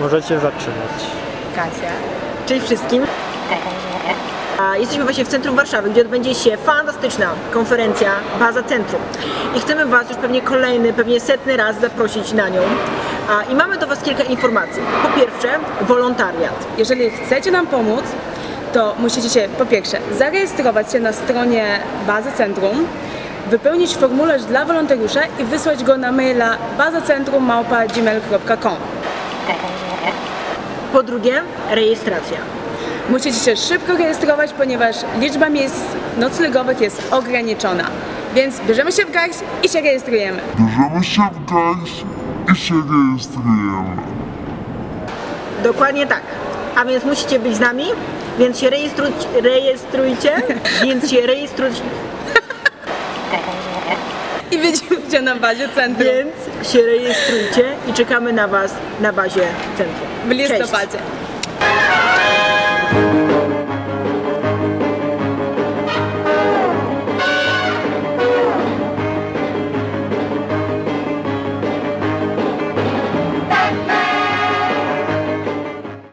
Możecie zaczynać. Kasia. Cześć wszystkim. A Jesteśmy właśnie w centrum Warszawy, gdzie odbędzie się fantastyczna konferencja Baza Centrum. I chcemy Was już pewnie kolejny, pewnie setny raz zaprosić na nią. I mamy do Was kilka informacji. Po pierwsze, wolontariat. Jeżeli chcecie nam pomóc, to musicie się po pierwsze zarejestrować się na stronie Bazy Centrum, wypełnić formularz dla wolontariusza i wysłać go na maila bazacentrum.gmail.com Po drugie, rejestracja. Musicie się szybko rejestrować, ponieważ liczba miejsc noclegowych jest ograniczona. Więc bierzemy się w garść i się rejestrujemy. Bierzemy się w garść i się rejestrujemy. Dokładnie tak. A więc musicie być z nami, więc się rejestrujcie, rejestrujcie więc się rejestrujcie, I widzimy cię na bazie centrum więc się rejestrujcie i czekamy na Was na bazie centrum. w listopadzie. Cześć.